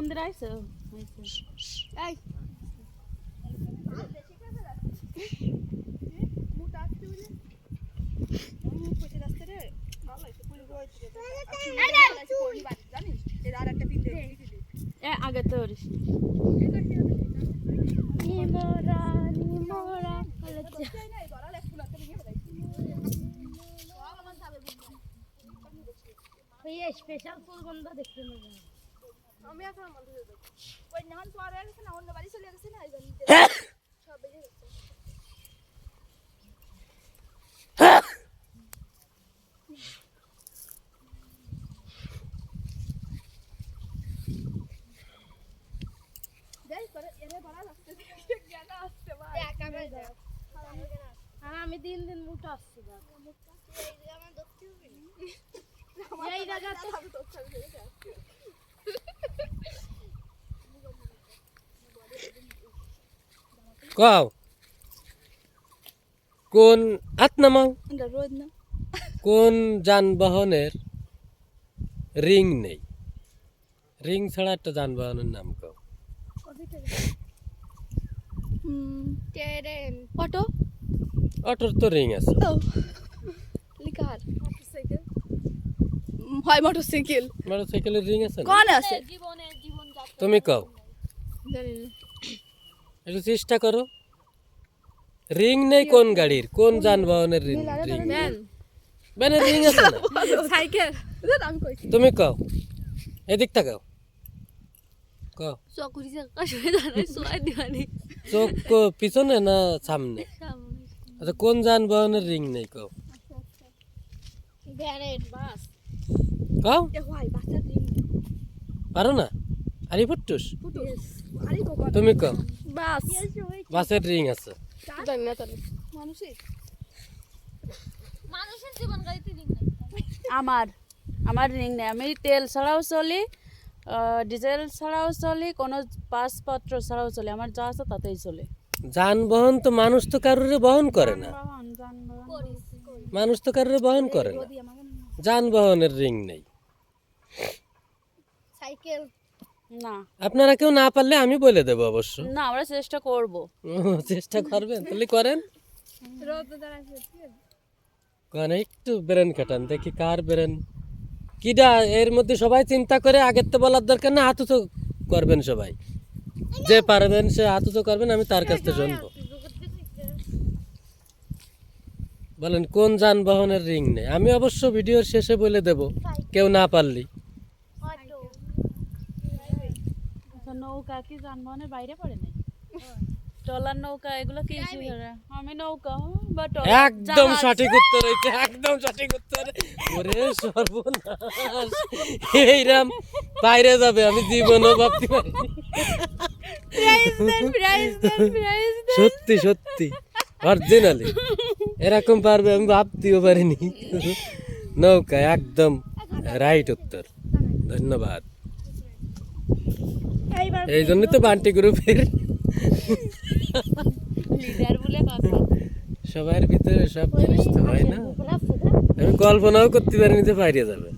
মন্দিরে আইছো এই। আগে তো নিমোরা বলেছে স্পেশাল ফুল গন্ধ দেখতে নেব। আমি এই হয়ে। দিন দিন মুঠ আসছি আমার এই জায়গা তো আমি তো চলে গেছে কও কোন হাত নামাও এটা রোদ না কোন যানবাহনের রিং নেই রিং ছাড়া একটা যানবাহনের নাম কও অটো অটোর তো রিং আছে ও লিকার মোটরসাইকেল হয় মোটরসাইকেল মোটরসাইকেলের রিং আছে কোন আছে তুমি কও জানি না একটু চেষ্টা করো। রিং নেই কোন গাড়ির? কোন যানবাহনের রিং রিং ব্যানের রিং আছে না? সাইকেল। তুমি কও। এদিক তাকাও। কও। চোখ পিছনে না সামনে? আচ্ছা কোন যানবাহনের রিং নেই কও? কও। পারো না? আরে ফুটুস। ফুটুস। আরে কোকো তুমি কও। বাস বাসের রিং আছে জানি না তাহলে মানুষই মানুষের জীবন গাড়িতে রিং নাই। আমার আমার রিং নেই। আমি তেল ছাড়াও চলি ডিজেল ছাড়াও চলি কোনো পাসপত্র ছাড়াও চলি। আমার যা আছে তাতেই চলে। যানবাহন তো মানুষ তো কারোর বহন করে না। মানুষ তো কারোর বহন করে না। যানবাহনের রিং নেই। সাইকেল না। আপনারা কেউ না পারলে আমি বলে দেবো অবশ্য। না আমরা চেষ্টা করব। চেষ্টা করবেন? তাহলে করেন। কারণ একটু ব্রেন কাটান দেখি কার ব্রেন। কিডা এর মধ্যে সবাই চিন্তা করে আগের তো বলার দরকার না হাতু তো করবেন সবাই। যে পারবেন সে হাতু তো করবেন আমি তার কাছ থেকে শুনব বলেন কোন যানবাহনের রিং নেই? আমি অবশ্য ভিডিওর শেষে বলে দেব কেউ না পারলি অটো আচ্ছা, নৌকা কি যানবাহনের বাইরে পড়ে নাই ট্রলার নৌকা এগুলো কি আমি নৌকা বা একদম সঠিক উত্তর হইছে একদম সঠিক উত্তর। ওরে সর্বনাশ। এইরাম বাইরে যাবে আমি জীবনও ভাবতে পারিনি। সত্যি সত্যি অরিজিনালি এরকম পারবে আমি ভাবতেও পারিনি। নৌকা একদম রাইট উত্তর। ধন্যবাদ। এই জন্য তো বান্টি গ্রুপের লিডার বলে সবার ভিতরে সব জিনিস তো হয় না। আমি কল্পনাও করতে পারিনি যে বাইরে যাবে।